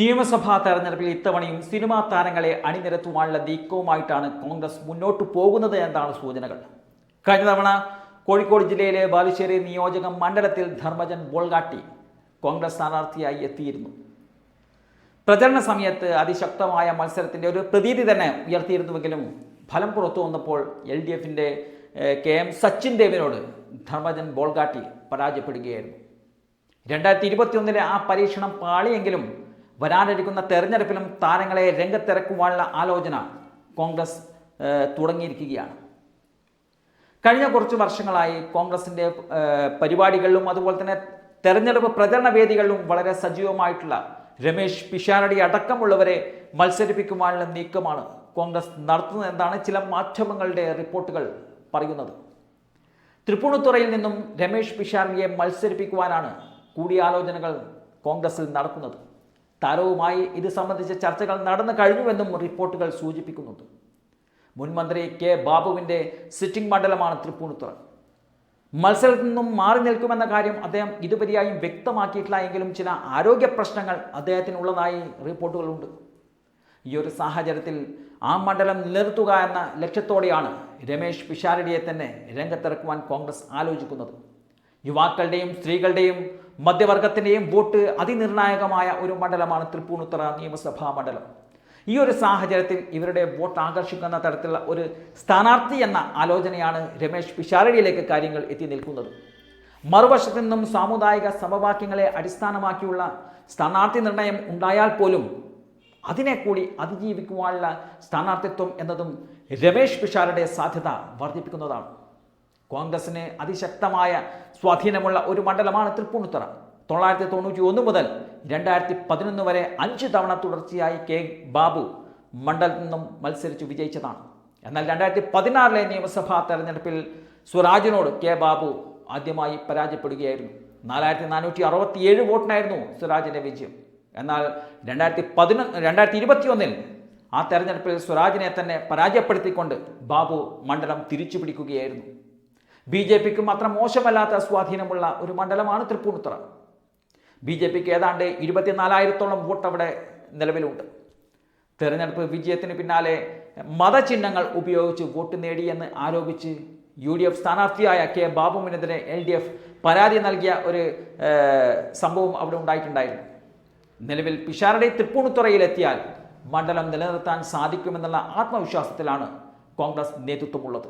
നിയമസഭാ തെരഞ്ഞെടുപ്പിൽ ഇത്തവണയും സിനിമാ താരങ്ങളെ അണിനിരത്തുവാനുള്ള നീക്കവുമായിട്ടാണ് കോൺഗ്രസ് മുന്നോട്ട് പോകുന്നത് എന്നാണ് സൂചനകൾ. കഴിഞ്ഞ തവണ കോഴിക്കോട് ജില്ലയിലെ ബാലുശ്ശേരി നിയോജക മണ്ഡലത്തിൽ ധർമ്മജൻ ബോൾഗാട്ടി കോൺഗ്രസ് സ്ഥാനാർത്ഥിയായി എത്തിയിരുന്നു. പ്രചരണ സമയത്ത് അതിശക്തമായ മത്സരത്തിന്റെ ഒരു പ്രതീതി തന്നെ ഉയർത്തിയിരുന്നുവെങ്കിലും ഫലം പുറത്തു വന്നപ്പോൾ എൽ ഡി എഫിന്റെ കെ എം സച്ചിൻ ദേവിനോട് ധർമ്മജൻ ബോൾഗാട്ടി പരാജയപ്പെടുകയായിരുന്നു. രണ്ടായിരത്തി ഇരുപത്തിയൊന്നിലെ ആ പരീക്ഷണം പാളിയെങ്കിലും വരാനിരിക്കുന്ന തെരഞ്ഞെടുപ്പിലും താരങ്ങളെ രംഗത്തിറക്കുവാനുള്ള ആലോചന കോൺഗ്രസ് തുടങ്ങിയിരിക്കുകയാണ്. കഴിഞ്ഞ കുറച്ച് വർഷങ്ങളായി കോൺഗ്രസിന്റെ പരിപാടികളിലും അതുപോലെ തന്നെ തെരഞ്ഞെടുപ്പ് പ്രചരണ വേദികളിലും വളരെ സജീവമായിട്ടുള്ള രമേശ് പിഷാരടി അടക്കമുള്ളവരെ മത്സരിപ്പിക്കുവാനുള്ള നീക്കമാണ് കോൺഗ്രസ് നടത്തുന്നതെന്നാണ് ചില മാധ്യമങ്ങളുടെ റിപ്പോർട്ടുകൾ പറയുന്നത്. തൃപ്പൂണിത്തുറയിൽ നിന്നും രമേശ് പിഷാരടിയെ മത്സരിപ്പിക്കുവാനാണ് കൂടിയാലോചനകൾ കോൺഗ്രസിൽ നടക്കുന്നത്. താരവുമായി ഇത് സംബന്ധിച്ച ചർച്ചകൾ നടന്നു കഴിഞ്ഞുവെന്നും റിപ്പോർട്ടുകൾ സൂചിപ്പിക്കുന്നുണ്ട്. മുൻമന്ത്രി കെ ബാബുവിന്റെ സിറ്റിംഗ് മണ്ഡലമാണ് തൃപ്പൂണിത്തുറ. മത്സരത്തിൽ നിന്നും മാറി നിൽക്കുമെന്ന കാര്യം അദ്ദേഹം ഇതുവരെയായും വ്യക്തമാക്കിയിട്ടില്ല എങ്കിലും ചില ആരോഗ്യ പ്രശ്നങ്ങൾ അദ്ദേഹത്തിനുള്ളതായി റിപ്പോർട്ടുകളുണ്ട്. ഈ ഒരു സാഹചര്യത്തിൽ ആ മണ്ഡലം നിലനിർത്തുക എന്ന ലക്ഷ്യത്തോടെയാണ് രമേശ് പിഷാരടിയെ തന്നെ രംഗത്തിറക്കുവാൻ കോൺഗ്രസ് ആലോചിക്കുന്നത്. യുവാക്കളുടെയും സ്ത്രീകളുടെയും മധ്യവർഗത്തിന്റെയും വോട്ട് അതിനിർണായകമായ ഒരു മണ്ഡലമാണ് തൃപ്പൂണിത്തുറ നിയമസഭാ മണ്ഡലം. ഈ ഒരു സാഹചര്യത്തിൽ ഇവരുടെ വോട്ട് ആകർഷിക്കുന്ന തരത്തിലുള്ള ഒരു സ്ഥാനാർത്ഥി എന്ന ആലോചനയാണ് രമേശ് പിഷാരടിയിലേക്ക് കാര്യങ്ങൾ എത്തി നിൽക്കുന്നത്. മറുവശത്തു നിന്നും സാമുദായിക സമവാക്യങ്ങളെ അടിസ്ഥാനമാക്കിയുള്ള സ്ഥാനാർത്ഥി നിർണയം ഉണ്ടായാൽ പോലും അതിനെ കൂടി അതിജീവിക്കുവാനുള്ള സ്ഥാനാർത്ഥിത്വം എന്നതും രമേശ് പിഷാരുടെ സാധ്യത വർദ്ധിപ്പിക്കുന്നതാണ്. കോൺഗ്രസിന് അതിശക്തമായ സ്വാധീനമുള്ള ഒരു മണ്ഡലമാണ് തൃപ്പൂണിത്തുറ. തൊള്ളായിരത്തി തൊണ്ണൂറ്റി ഒന്ന് മുതൽ രണ്ടായിരത്തി പതിനൊന്ന് വരെ അഞ്ച് തവണ തുടർച്ചയായി കെ. ബാബു മണ്ഡലത്തിൽ നിന്നും മത്സരിച്ച് വിജയിച്ചതാണ്. എന്നാൽ രണ്ടായിരത്തി പതിനാറിലെ നിയമസഭാ തെരഞ്ഞെടുപ്പിൽ സ്വരാജിനോട് കെ. ബാബു ആദ്യമായി പരാജയപ്പെടുകയായിരുന്നു. നാലായിരത്തി നാനൂറ്റി അറുപത്തിയേഴ് വോട്ടിനായിരുന്നു സ്വരാജിന്റെ വിജയം. എന്നാൽ രണ്ടായിരത്തി പതിനൊന്ന് രണ്ടായിരത്തി ഇരുപത്തിയൊന്നിൽ ആ തെരഞ്ഞെടുപ്പിൽ സ്വരാജിനെ തന്നെ പരാജയപ്പെടുത്തിക്കൊണ്ട് ബാബു മണ്ഡലം തിരിച്ചു പിടിക്കുകയായിരുന്നു ബി ജെ പിക്ക് അത്ര മോശമല്ലാത്ത സ്വാധീനമുള്ള ഒരു മണ്ഡലമാണ് തൃപ്പൂണിത്തുറ. ബി ജെ പിക്ക് ഏതാണ്ട് ഇരുപത്തിനാലായിരത്തോളം വോട്ട് അവിടെ നിലവിലുണ്ട്. തെരഞ്ഞെടുപ്പ് വിജയത്തിന് പിന്നാലെ മതചിഹ്നങ്ങൾ ഉപയോഗിച്ച് വോട്ട് നേടിയെന്ന് ആരോപിച്ച് യു ഡി എഫ് സ്ഥാനാർത്ഥിയായ കെ ബാബുവിനെതിരെ എൽ ഡി എഫ് പരാതി നൽകിയ ഒരു സംഭവം അവിടെ ഉണ്ടായിട്ടുണ്ടായിരുന്നു. നിലവിൽ പിഷാരടി തൃപ്പൂണിത്തുറയിലെത്തിയാൽ മണ്ഡലം നിലനിർത്താൻ സാധിക്കുമെന്നുള്ള ആത്മവിശ്വാസത്തിലാണ് കോൺഗ്രസ് നേതൃത്വമുള്ളത്.